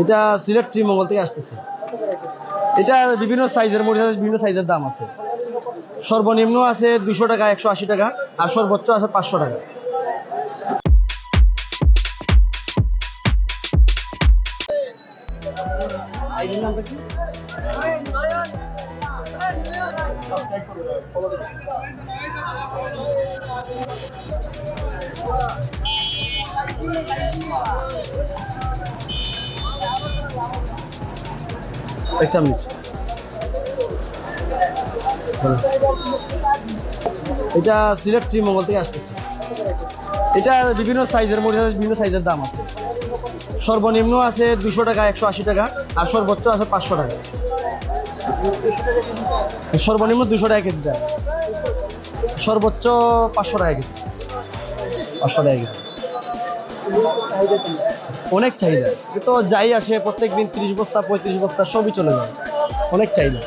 এটা সিলেট শ্রীমঙ্গল থেকে আসতেছে। এটা বিভিন্ন সাইজের মরিচ আছে, বিভিন্ন সাইজের দাম আছে। সর্বনিম্ন আছে দুশো টাকা, একশো আশি টাকা, আর সর্বোচ্চ আছে পাঁচশো টাকা। এটা সিলেট শ্রীমঙ্গল থেকে আসতেছে। এটা বিভিন্ন সাইজের মধ্যে বিভিন্ন সাইজের দাম আছে। সর্বনিম্ন আছে দুশো টাকা, একশো আশি টাকা, আর সর্বোচ্চ আছে পাঁচশো টাকা। সর্বনিম্ন দুশো টাকা কেজি আছে সর্বোচ্চ পাঁচশো টাকা কেজি। পাঁচশো টাকা কেজি। অনেক চাহিদা। তো যাই আসে প্রত্যেক দিন তিরিশ বস্তা, পঁয়ত্রিশ বস্তা, সবই চলে যায়। অনেক চাহিদা।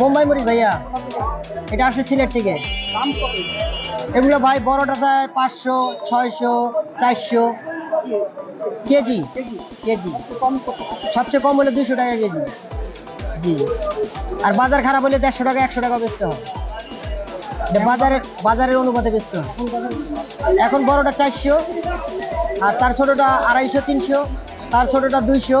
বোম্বাই মরিচ ভাইয়া, এটা আসে সিলেট থেকে। এগুলো ভাই বড়টা পাঁচশো, ছয়শো, চারশো। Kg kg. সবচেয়ে কম হলে দুশো টাকা কেজি। জি। আর বাজার খারাপ হলে দেড়শো টাকা, একশো টাকা বেচতে হয়। বাজারের বাজারের অনুপাতে বেচতে হয়। এখন বড়টা চারশো, আর তার ছোটটা আড়াইশো, তিনশো, তার ছোটটা দুইশো।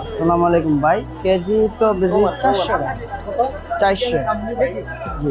আসসালামু আলাইকুম ভাই। কেজি তো বেশি চারশো চারশো। জি।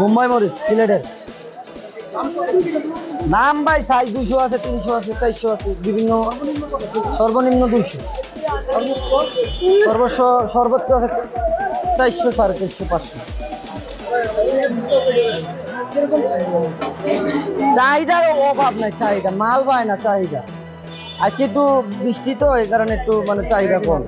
মুম্বাই মরিচ, সিলেটের। দাম ভাই সাইজ দুশো আছে, তিনশো আছে, চারশো আছে, বিভিন্ন সর্বনিম্ন দুইশো। সর্বস্ব, সর্বোচ্চ আছে চারশো সাড়ে চারশো, পাঁচশো। চাহিদার অভাব নাই, চাহিদা। মাল পায় না, চাহিদা। আজকে একটু বৃষ্টি তো এই কারণে একটু মানে চাহিদা কম।